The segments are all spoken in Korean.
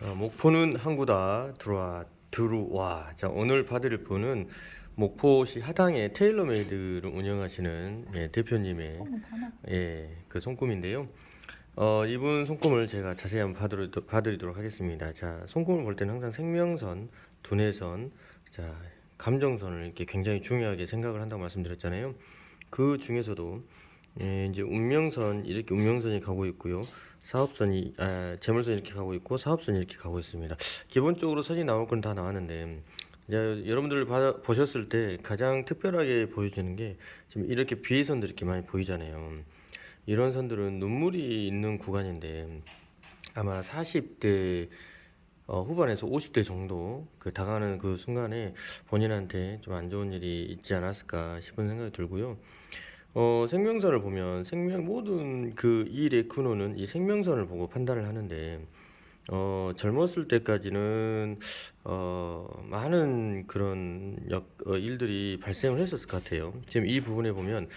어, 목포는 항구다 들어와 들어와. 자 오늘 봐드릴 분은 목포시 하당에 테일러메이드를 운영하시는 예, 대표님의. 예, 그 손금인데요. 어, 이분 손금을 제가 자세히 한번 봐드리, 봐드리도록 하겠습니다. 자, 손금을 볼 때는 항상 생명선, 두뇌선, 자, 감정선을 이렇게 굉장히 중요하게 생각을 한다고 말씀드렸잖아요. 그 중에서도 예, 이제 운명선 이렇게 운명선이 가고 있고요. 사업선이 아, 재물선이 이렇게 가고 있고 사업선이 이렇게 가고 있습니다. 기본적으로 선이 나올 건 다 나왔는데 이제 여러분들 봐- 보셨을 때 가장 특별하게 보여주는 게 지금 이렇게 비선들이 이렇게 많이 보이잖아요. 이런 선들은 눈물이 있는 구간인데 아마 40대 어, 후반에서 50대 정도 그 다가가는 그 순간에 본인한테 좀 안 좋은 일이 있지 않았을까 싶은 생각이 들고요. 어, 생명선을 보면 생명 모든 그 일의 근원은 이 생명선을 보고 판단을 하는데 어, 젊었을 때까지는 어, 많은 그런 역, 어, 일들이 발생을 했었을 것 같아요. 지금 이 부분에 보면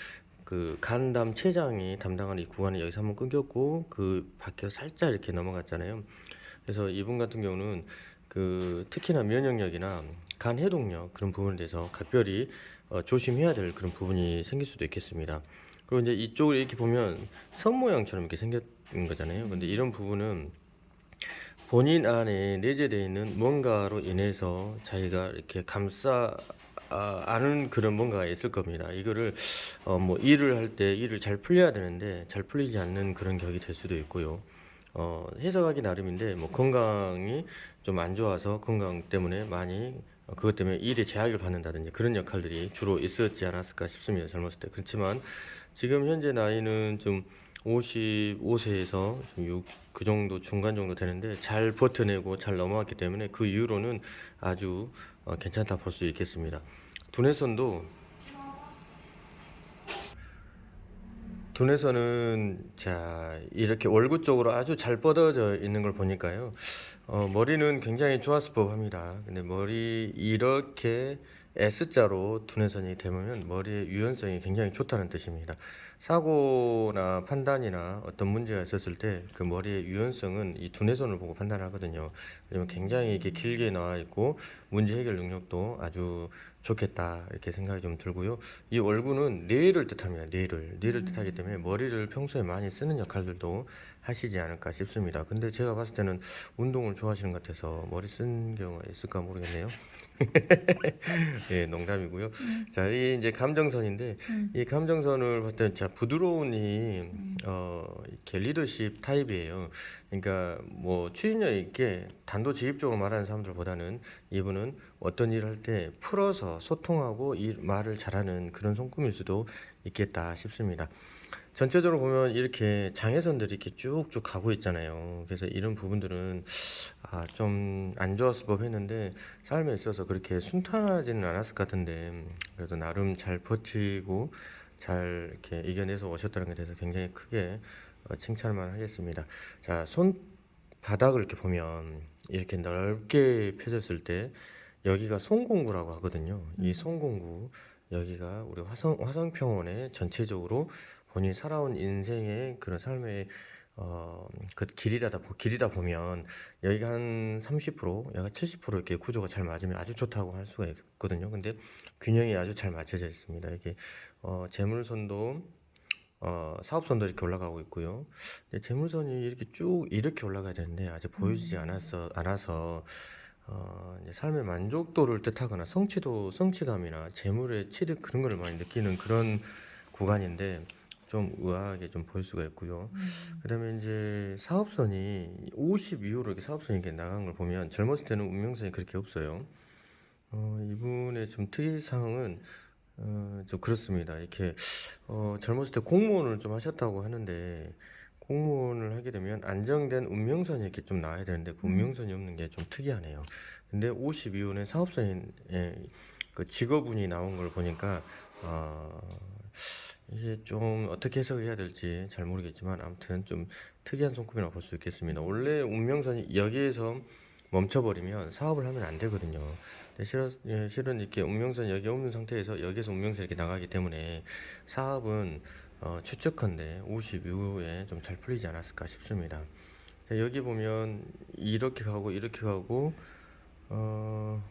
그 간담 췌장이 담당하는 이 구간이 여기서 한번 끊겼고 그 밖에서 살짝 이렇게 넘어갔잖아요. 그래서 이분 같은 경우는 그 특히나 면역력이나 간 해독력 그런 부분에 대해서 각별히 어, 조심해야 될 그런 부분이 생길 수도 있겠습니다. 그리고 이제 이쪽을 이렇게 보면 선 모양처럼 이렇게 생겼는 거잖아요. 근데 이런 부분은 본인 안에 내재되어 있는 뭔가로 인해서 자기가 이렇게 감싸 아, 아는 그런 뭔가가 있을 겁니다. 이거를 어, 뭐 일을 할 때 일을 잘 풀려야 되는데 잘 풀리지 않는 그런 격이 될 수도 있고요. 어, 해석하기 나름인데 뭐 건강이 좀 안 좋아서 건강 때문에 많이 어, 그것 때문에 일에 제약을 받는다든지 그런 역할들이 주로 있었지 않았을까 싶습니다. 젊었을 때. 그렇지만 지금 현재 나이는 좀 55세에서 좀 6, 그 정도 중간 정도 되는데 잘 버텨내고 잘 넘어왔기 때문에 그 이후로는 아주 어, 괜찮다 볼 수 있겠습니다. 두뇌선도 두뇌선은 자 이렇게 월구 쪽으로 아주 잘 뻗어져 있는 걸 보니까요. 어, 머리는 굉장히 좋았을 법합니다. 근데 머리 이렇게 S자로 두뇌선이 되면 머리의 유연성이 굉장히 좋다는 뜻입니다. 사고나 판단이나 어떤 문제가 있었을 때 그 머리의 유연성은 이 두뇌선을 보고 판단하거든요. 왜냐면 굉장히 이렇게 길게 나와 있고 문제 해결 능력도 아주 좋겠다 이렇게 생각이 좀 들고요. 이 월구는 뇌를 뜻합니다. 뇌를 뇌를 뜻하기 때문에 머리를 평소에 많이 쓰는 역할들도 하시지 않을까 싶습니다. 근데 제가 봤을 때는 운동을 좋아하시는 것 같아서 머리 쓴 경우가 있을까 모르겠네요. 예, 농담이고요. 자, 이 이제 감정선인데 음. 이 감정선을 때 자, 부드러운 이 어, 이렇게 리더십 타입이에요. 그러니까 뭐 추진력 있게 단도직입적으로 말하는 사람들보다는 이분은 어떤 일을 할 때 풀어서 소통하고 이 말을 잘하는 그런 손금일 수도 있겠다 싶습니다. 전체적으로 보면 이렇게 장애선들이 이렇게 쭉쭉 가고 있잖아요. 그래서 이런 부분들은 아, 좀 안 좋았을 법 했는데 삶에 있어서 그렇게 순탄하지는 않았을 것 같은데 그래도 나름 잘 버티고 잘 이렇게 이겨내서 오셨다는 것에 대해서 굉장히 크게 어, 칭찬만 하겠습니다. 자, 손 바닥을 이렇게 보면 이렇게 넓게 펴졌을 때 여기가 송공구라고 하거든요. 이 송공구 여기가 우리 화성 화성평원의 전체적으로 본인이 살아온 인생의 그런 삶의 어, 그 길이라다 보- 길이다 보면 여기가 한 30%, 여기가 70% 이렇게 구조가 잘 맞으면 아주 좋다고 할 수가 있거든요. 근데 균형이 아주 잘 맞춰져 있습니다. 이게 어, 재물선도 어, 사업선도 이렇게 올라가고 있고요. 재물선이 이렇게 쭉 이렇게 올라가야 되는데 아직 보여지지 않았어 않아서 어, 이제 삶의 만족도를 뜻하거나 성취도 성취감이나 재물의 취득 그런 거를 많이 느끼는 그런 구간인데 좀 의아하게 좀 보일 수가 있고요. 그다음에 이제 사업선이 50 이후로 이렇게 사업선이 이렇게 나간 걸 보면 젊었을 때는 운명선이 그렇게 없어요. 어, 이분의 좀 특이 사항은 어, 좀 그렇습니다. 이렇게 어, 젊었을 때 공무원을 좀 하셨다고 하는데 공무원을 하게 되면 안정된 운명선이 이렇게 좀 나와야 되는데 그 운명선이 없는 게 좀 특이하네요. 근데 50 이후는 사업선이 예, 그 직업운이 나온 걸 보니까 어, 이게 좀 어떻게 해석해야 될지 잘 모르겠지만 아무튼 좀 특이한 손금이라고 볼 수 있겠습니다. 원래 운명선이 여기에서 멈춰버리면 사업을 하면 안 되거든요. 근데 실은, 예, 실은 이렇게 운명선이 여기 없는 상태에서 여기서 운명선이 이렇게 나가기 때문에 사업은 어, 추측컨대 50 이후에 좀 잘 풀리지 않았을까 싶습니다. 자, 여기 보면 이렇게 가고 이렇게 가고 어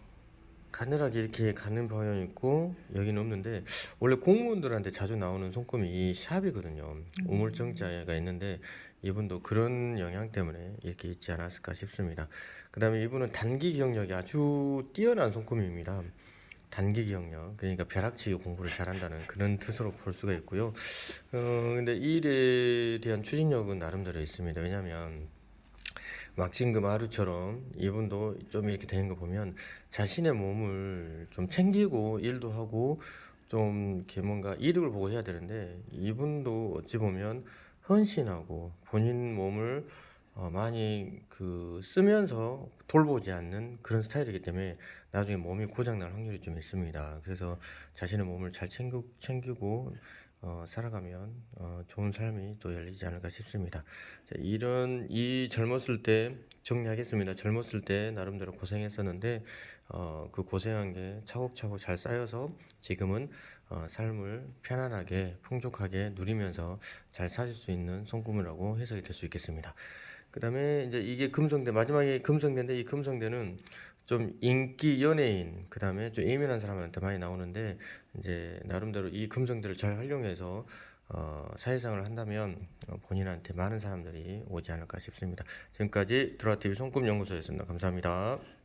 가늘하게 이렇게 가는 방향이 있고 여기는 없는데 원래 공무원들한테 자주 나오는 손금이 이 샵이거든요. 우물정자가 있는데 이분도 그런 영향 때문에 이렇게 있지 않았을까 싶습니다. 그 다음에 이분은 단기 기억력이 아주 뛰어난 손금입니다. 단기 기억력 그러니까 벼락치기 공부를 잘한다는 그런 뜻으로 볼 수가 있고요. 어 근데 이 일에 대한 추진력은 나름대로 있습니다. 왜냐하면 막진금 하루처럼 이분도 좀 이렇게 되는 거 보면 자신의 몸을 좀 챙기고 일도 하고 좀 뭔가 이득을 보고 해야 되는데 이분도 어찌 보면 헌신하고 본인 몸을 어, 많이 그 쓰면서 돌보지 않는 그런 스타일이기 때문에 나중에 몸이 고장날 확률이 좀 있습니다. 그래서 자신의 몸을 잘 챙기, 챙기고 어, 살아가면 어, 좋은 삶이 또 열리지 않을까 싶습니다. 자, 이런 이 젊었을 때 정리하겠습니다. 젊었을 때 나름대로 고생했었는데 어, 그 고생한 게 차곡차곡 잘 쌓여서 지금은 어, 삶을 편안하게 풍족하게 누리면서 잘 사실 수 있는 손금이라고 해석이 될 수 있겠습니다. 그다음에 이제 이게 금성대 마지막에 금성대인데 이 금성대는 좀 인기 연예인 그다음에 좀 예민한 사람한테 많이 나오는데 이제 나름대로 이 금성대를 잘 활용해서 어, 사회생활을 한다면 어, 본인한테 많은 사람들이 오지 않을까 싶습니다. 지금까지 드라TV 손금연구소였습니다. 감사합니다.